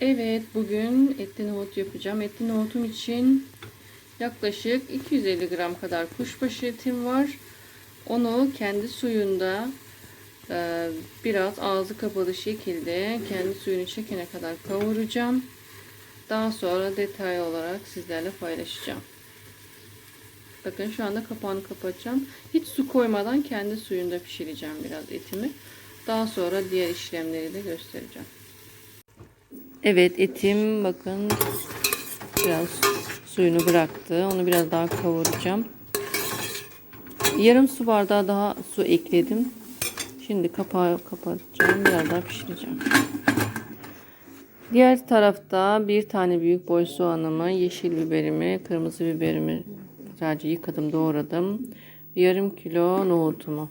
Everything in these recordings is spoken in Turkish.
Evet bugün etli nohut yapacağım. Etli nohutum için yaklaşık 250 gram kadar kuşbaşı etim var. Onu kendi suyunda e, biraz ağzı kapalı şekilde kendi suyunu çekene kadar kavuracağım. Daha sonra detaylı olarak sizlerle paylaşacağım. Bakın şu anda kapağını kapatacağım. Hiç su koymadan kendi suyunda pişireceğim biraz etimi. Daha sonra diğer işlemleri de göstereceğim. Evet etim bakın biraz suyunu bıraktı. Onu biraz daha kavuracağım. Yarım su bardağı daha su ekledim. Şimdi kapağı kapatacağım. Biraz daha pişireceğim. Diğer tarafta bir tane büyük boy soğanımı, yeşil biberimi, kırmızı biberimi sadece yıkadım, doğradım. Yarım kilo nohutumu.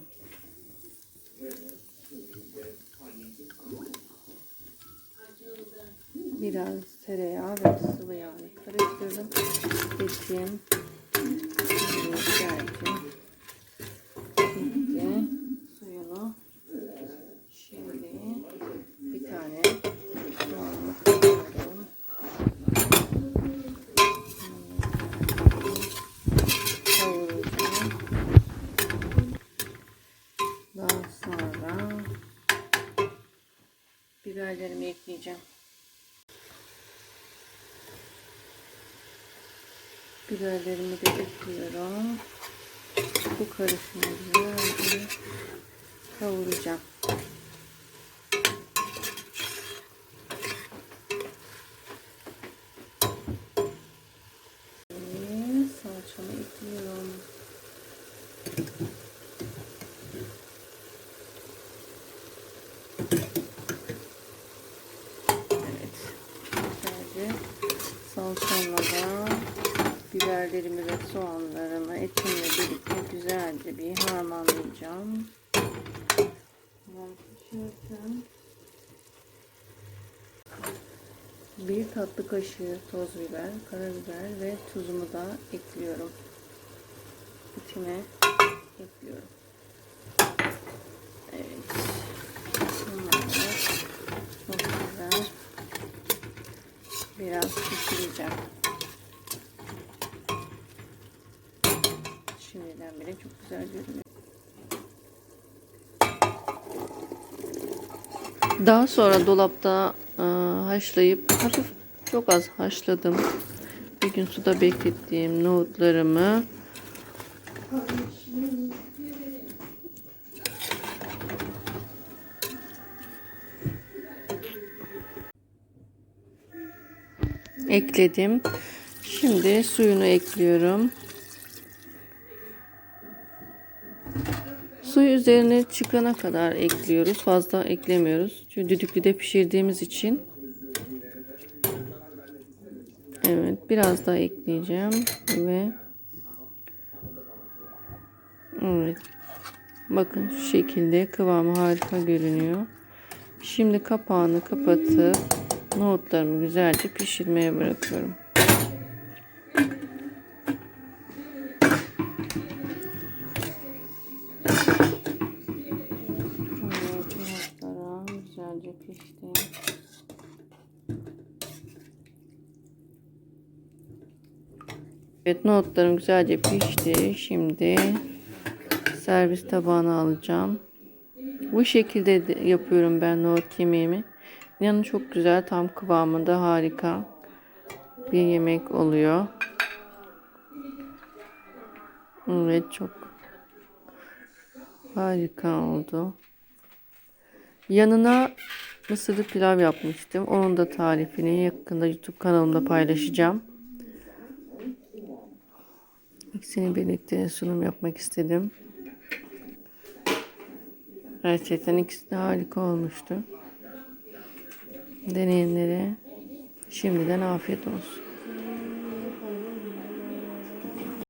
Biraz tereyağı ve sıvı yağını karıştırdım. Etim. Geldim. Şimdi suyunu şimdi bir tane. Daha sonra biberlerimi ekleyeceğim. Biberlerimi de ekliyorum. Bu karışımı güzelce kavuracağım. Salçamı ekliyorum. Evet. Güzelce salçamla biberlerimi ve soğanlarımı etimle birlikte güzelce bir harmanlayacağım. Bir tatlı kaşığı toz biber, karabiber ve tuzumu da ekliyorum. Etime ekliyorum. Evet. Bunları biraz pişireceğim. Şimdiden bile çok güzel görünüyor. Daha sonra dolapta e, haşlayıp hafif çok az haşladım. Bir gün suda beklettiğim nohutlarımı ekledim. Şimdi suyunu ekliyorum. Suyu üzerine çıkana kadar ekliyoruz. Fazla eklemiyoruz. Çünkü düdüklüde pişirdiğimiz için. Evet, biraz daha ekleyeceğim ve Evet. Bakın şu şekilde kıvamı harika görünüyor. Şimdi kapağını kapatıp nohutlarımı güzelce pişirmeye bırakıyorum. Evet, nohutlarım güzelce pişti. Şimdi servis tabağına alacağım. Bu şekilde de yapıyorum ben nohut yemeğimi. Yanı çok güzel, tam kıvamında harika bir yemek oluyor. Evet, çok harika oldu. Yanına mısırlı pilav yapmıştım. Onun da tarifini yakında YouTube kanalımda paylaşacağım. İkisini birlikte sunum yapmak istedim. Gerçekten ikisi de harika olmuştu. Deneyenlere şimdiden afiyet olsun.